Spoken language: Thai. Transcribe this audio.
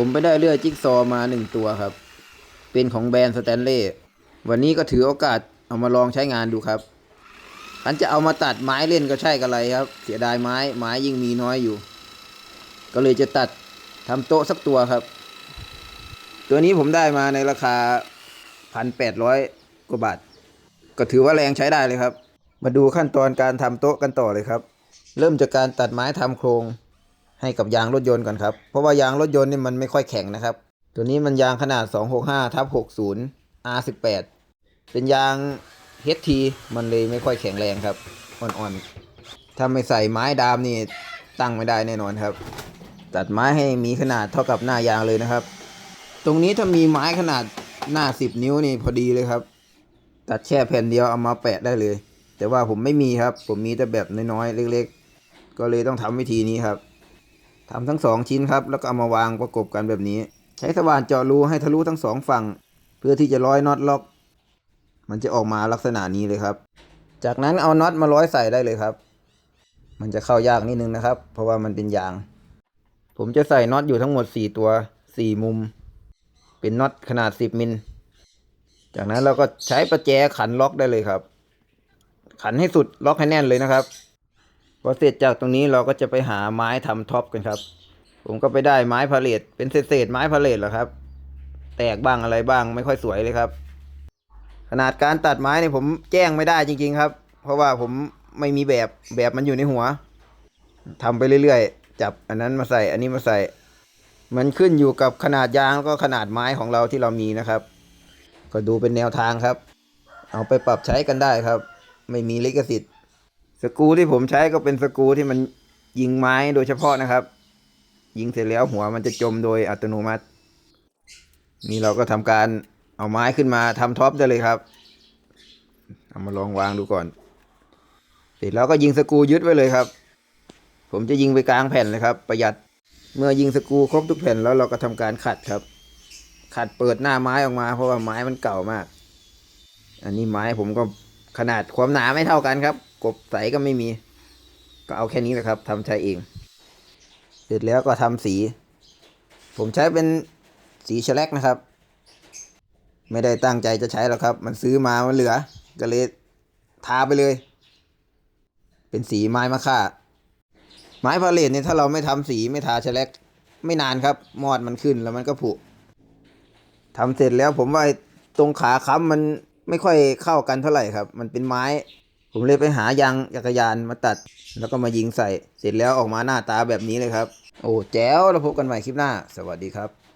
ผมไปได้เลื่อยจิ๊กซอว์มาหนึ่งตัวครับ เป็นของแบรนด์สแตนเล่วันนี้ก็ถือโอกาสเอามาลองใช้งานดูครับอันจะเอามาตัดไม้เล่นก็ใช่กันไรครับ เสียดายไม้ไม้ยิ่งมีน้อยอยู่ ก็เลยจะตัดทำโต๊ะสักตัวครับ ตัวนี้ผมได้มาในราคาพันแปดร้อยกว่าบาท ก็ถือว่าแรงใช้ได้เลยครับ มาดูขั้นตอนการทำโต๊ะกันต่อเลยครับ เริ่มจากการตัดไม้ทำโครง ให้กับยางรถยนต์ก่อนครับ เพราะว่ายางรถยนต์นี่มันไม่ค่อยแข็งนะครับ ตัวนี้มันยางขนาด 265ทับ60 R18 เป็นยาง HT มันเลยไม่ค่อยแข็งแรงครับ อ่อนๆถ้าไม่ใส่ไม้ดามนี่ตั้งไม่ได้แน่นอนครับ ตัดไม้ให้มีขนาดเท่ากับหน้ายางเลยนะครับ ตรงนี้ถ้ามีไม้ขนาดหน้า 10 นิ้วนี่พอดีเลยครับ ตัดแค่แผ่นเดียวเอามาแปะได้เลย แต่ว่าผมไม่มีครับ ผมมีแต่แบบน้อยๆเล็ก ๆ ก็เลยต้องทำวิธีนี้ครับ ทำทั้งสองชิ้นครับ แล้วก็เอามาวางประกบกันแบบนี้ ใช้สว่านเจาะรูให้ทะลุทั้งสองฝั่ง เพื่อที่จะร้อยน็อตล็อก มันจะออกมาลักษณะนี้เลยครับ จากนั้นเอาน็อตมาร้อยใส่ได้เลยครับ มันจะเข้ายากนิดนึงนะครับ เพราะว่ามันเป็นยาง ผมจะใส่น็อตอยู่ทั้งหมดสี่ตัวสี่มุม เป็นน็อตขนาดสิบมิล จากนั้นเราก็ใช้ประแจขันล็อกได้เลยครับ ขันให้สุดล็อกให้แน่นเลยนะครับ พอเสร็จจากตรงนี้เราก็จะไปหาไม้ทำท็อปกันครับ ผมก็ไปได้ไม้พาเลทเป็นเศษๆไม้พาเลทแหละครับ แตกบ้างอะไรบ้างไม่ค่อยสวยเลยครับ ขนาดการตัดไม้เนี่ยผมแจ้งไม่ได้จริง ๆครับ เพราะว่าผมไม่มีแบบแบบมันอยู่ในหัวทำไปเรื่อยๆ จับอันนั้นมาใส่อันนี้มาใส่ มันขึ้นอยู่กับขนาดยางแล้วก็ขนาดไม้ของเราที่เรามีนะครับ ก็ดูเป็นแนวทางครับ เอาไปปรับใช้กันได้ครับ ไม่มีลิขสิทธิ์ สกูที่ผมใช้ก็เป็นสกูที่มันยิงไม้โดยเฉพาะนะครับ ยิงเสร็จแล้วหัวมันจะจมโดยอัตโนมัติ นี่เราก็ทำการเอาไม้ขึ้นมาทำท็อปได้เลยครับ เอามาลองวางดูก่อน เสร็จแล้วก็ยิงสกูยึดไว้เลยครับ ผมจะยิงไปกลางแผ่นเลยครับ ประหยัดเมื่อยิงสกูครบทุกแผ่นแล้วเราก็ทำการขัดครับ ขัดเปิดหน้าไม้ออกมา เพราะว่าไม้มันเก่ามาก อันนี้ไม้ผมก็ขนาดความหนาไม่เท่ากันครับ กบใสก็ไม่มี ก็เอาแค่นี้แหละครับทำใช้เอง เสร็จแล้วก็ทำสี ผมใช้เป็นสีแฉลกนะครับ ไม่ได้ตั้งใจจะใช้หรอกครับ มันซื้อมามันเหลือ ก็เลยทาไปเลย เป็นสีไม้มะค่าไม้พาเลทเนี่ยถ้าเราไม่ทำสีไม่ทาแฉลกไม่นานครับ มอดมันขึ้นแล้วมันก็ผุทำเสร็จแล้วผมว่าตรงขาค้ำมันไม่ค่อยเข้ากันเท่าไหร่ครับ มันเป็นไม้ ผมเลยไปหายางจักรยานมาตัด แล้วก็มายิงใส่ เสร็จแล้วออกมาหน้าตาแบบนี้เลยครับ โอ้แจ๋วแล้วพบกันใหม่คลิปหน้า สวัสดีครับ